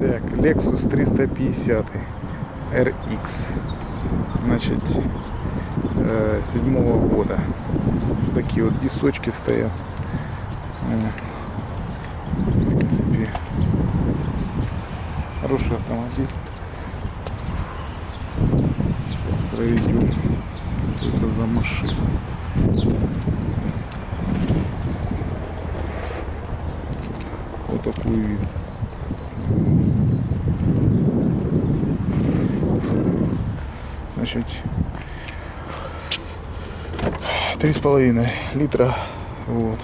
Так, Lexus 350 RX. Значит, э, седьмого года. Такие вот песочки стоят. Э, В принципе, хороший автомобиль. Сейчас проведем, что это за машина. Вот такой вид. Значит, три с половиной литра. Вот.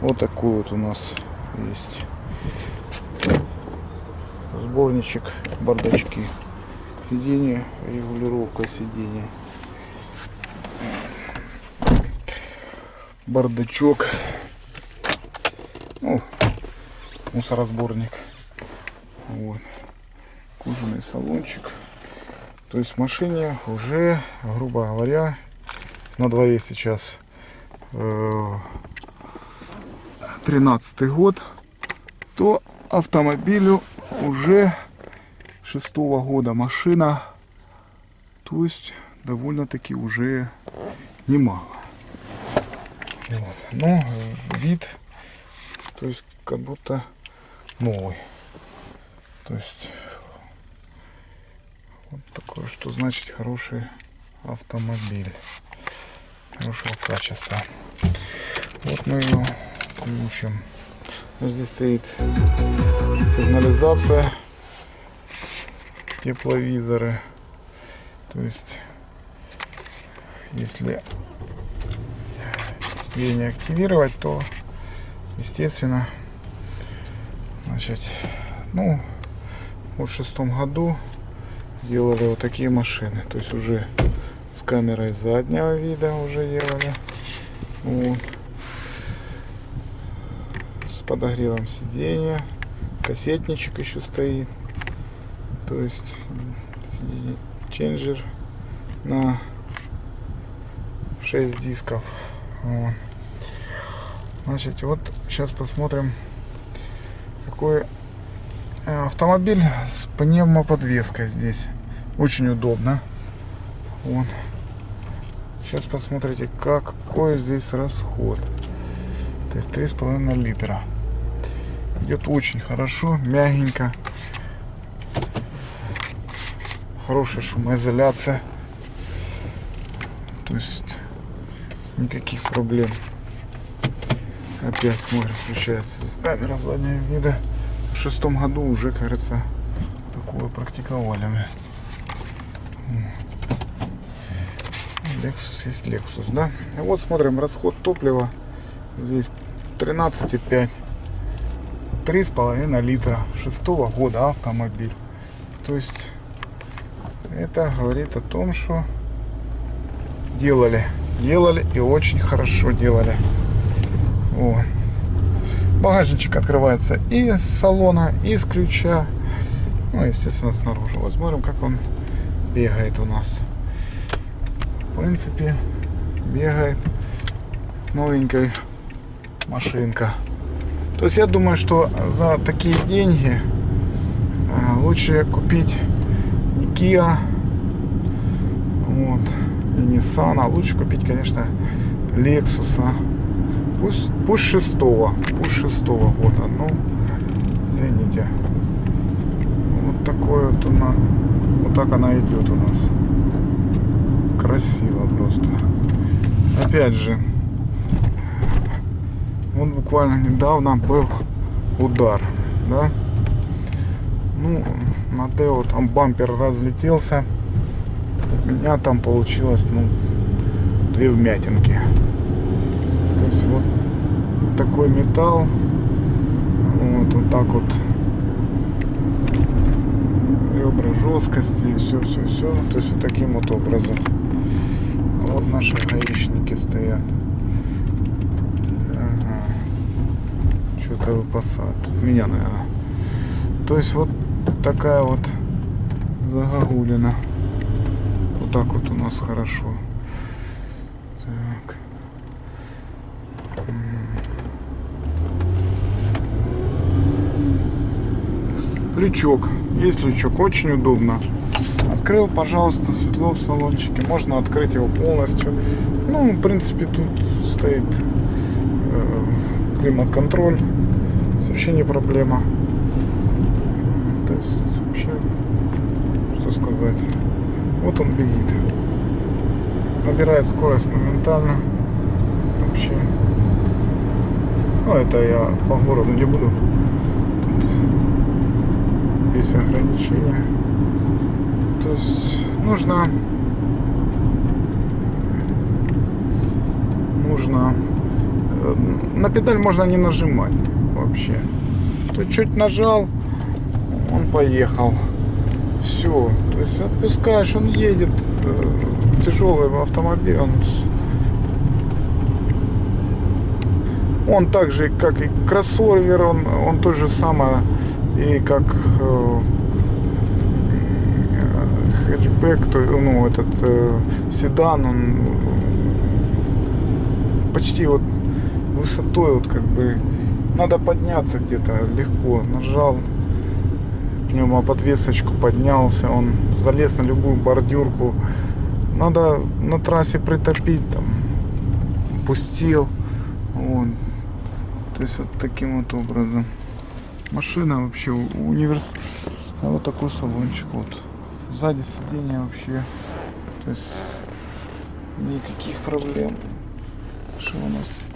Вот такой вот у нас есть сборничек, бардачки. Сиденье, регулировка сиденья. Бардачок. Ну, мусоросборник. Вот. Кожаный салончик. То есть в машине уже, грубо говоря, на дворе сейчас э, 13 год, то автомобилю уже шестого года машина, то есть довольно-таки уже немало. Вот. Но э, вид, то есть как будто новый. То есть вот такое, что значит хороший автомобиль хорошего качества. Вот мы ее включим. Здесь стоит сигнализация, тепловизоры. То есть, если ее не активировать, то, естественно, значит, ну, в шестом году делали вот такие машины. То есть уже с камерой заднего вида уже делали. Вот. С подогревом сиденья. Кассетничек еще стоит. То есть ченджер на 6 дисков. Вот. Значит, вот сейчас посмотрим, какой э, автомобиль с пневмоподвеской здесь. Очень удобно. Вот. Сейчас посмотрите, какой здесь расход. То есть 3,5 литра. Идет очень хорошо, мягенько. Хорошая шумоизоляция. То есть никаких проблем. Опять смотрим, включается камера заднего вида. В шестом году уже, кажется, такое практиковали. Lexus есть Lexus, да? И вот смотрим расход топлива. Здесь 13,5. 3,5 литра. Шестого года автомобиль. То есть это говорит о том, что делали. Делали и очень хорошо делали. Вот. Багажничек открывается и с салона, и с ключа. Ну, естественно, снаружи. Посмотрим, как он бегает у нас. В принципе, бегает новенькая машинка. То есть я думаю, что за такие деньги лучше купить не Kia, вот, не Nissan, а лучше купить, конечно, Lexus. Пусть, пусть шестого, пусть шестого года. Ну, извините. Вот такой вот она, вот так она идет у нас. Красиво просто. Опять же, вот буквально недавно был удар, да? Ну, на Део там бампер разлетелся. У меня там получилось, ну, две вмятинки. То есть вот такой металл. Вот, вот так вот ребра жесткости и все, все, все. То есть вот таким вот образом. Вот наши гаишники стоят. Ага. Что-то выпасают. Меня, наверное. То есть вот такая вот загогулина. Вот так вот у нас хорошо. Так. М. Лючок. Есть лючок, очень удобно. Открыл, пожалуйста, светло в салончике. Можно открыть его полностью. Ну, в принципе, тут стоит э, климат-контроль. Вообще не проблема. То есть, вообще, что сказать. Вот он бегит. Набирает скорость моментально. Вообще. Ну, это я по городу не буду. Есть ограничения. То есть нужно нужно э, на педаль можно не нажимать вообще. То чуть нажал, он поехал. Все. То есть отпускаешь, он едет. э, Тяжелый автомобиль, он он так же, как и кроссовер, он, он то же самое, и как э, э, хэтчбэк, то, ну, этот э, седан, он почти вот высотой, вот как бы, надо подняться где-то легко, нажал, пневмоподвесочку поднялся, он залез на любую бордюрку, надо на трассе притопить, там, пустил, вот. То есть вот таким вот образом. Машина вообще универс... А вот такой салончик вот. Сзади сиденье вообще. То есть никаких проблем. Что у нас тут